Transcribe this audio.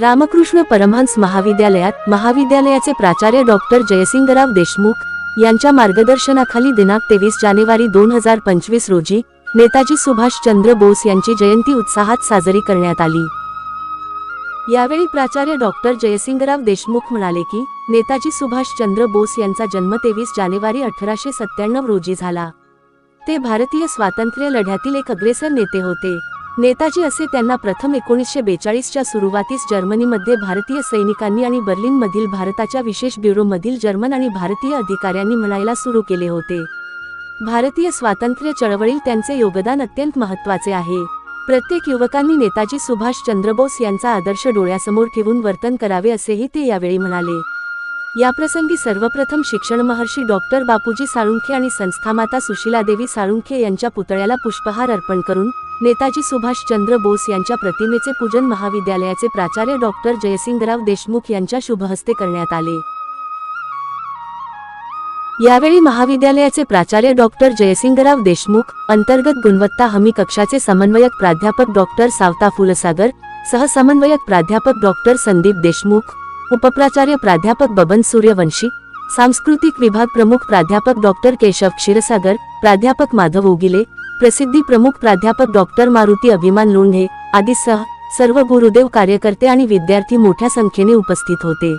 रामकृष्ण परमहंस महाविद्यालयात महाविद्यालयाचे प्राचार्य डॉक्टर जयसिंगराव देशमुख यांच्या मार्गदर्शनाखाली दिनांक तेवीस जानेवारी दोन हजार पंचवीस रोजी नेताजी सुभाषचंद्र बोस यांची जयंती उत्साहात साजरी करण्यात आली. यावेळी प्राचार्य डॉक्टर जयसिंगराव देशमुख म्हणाले की नेताजी सुभाषचंद्र बोस यांचा जन्म तेवीस जानेवारी अठराशे सत्त्याण्णव रोजी झाला. ते भारतीय स्वातंत्र्य लढ्यातील एक अग्रेसर नेते होते. नेताजी असे त्यांना प्रथम एकोणीसशे बेचाळीसच्या सुरुवातीस जर्मनीमध्ये भारतीय सैनिकांनी आणि बर्लिनमधील भारताच्या विशेष ब्युरोमधील जर्मन आणि भारतीय अधिकाऱ्यांनी म्हणायला सुरू केले होते. भारतीय स्वातंत्र्य चळवळीत त्यांचे योगदान अत्यंत महत्त्वाचे आहे. प्रत्येक युवकांनी नेताजी सुभाषचंद्र बोस यांचा आदर्श डोळ्यासमोर ठेवून वर्तन करावे असेही ते यावेळी म्हणाले. याप्रसंगी सर्वप्रथम शिक्षण महर्षी डॉक्टर बापूजी साळुंखे आणि संस्थामाता सुशीलादेवी साळुंखे यांच्या पुतळ्याला पुष्पहार अर्पण करून नेताजी सुभाषचंद्र बोस यांच्या प्रतिमेचे पूजन महाविद्यालयाचे प्राचार्य डॉक्टर जयसिंगराव देशमुख यांच्या शुभहस्ते करण्यात आले. यावेळी महाविद्यालयाचे प्राचार्य डॉक्टर जयसिंगराव देशमुख अंतर्गत गुणवत्ता हमी कक्षाचे समन्वयक प्राध्यापक डॉक्टर सावता फुलसागर सहसमन्वयक प्राध्यापक डॉक्टर संदीप देशमुख उपप्राचार्य प्राध्यापक बबन सूर्यवंशी सांस्कृतिक विभाग प्रमुख प्राध्यापक डॉक्टर केशव क्षीरसागर प्राध्यापक माधव उगिले प्रसिद्धी प्रमुख प्राध्यापक डॉक्टर मारुती अभिमान लोंढे आदीसह सर्व गुरुदेव कार्यकर्ते आणि विद्यार्थी मोठ्या संख्येने उपस्थित होते.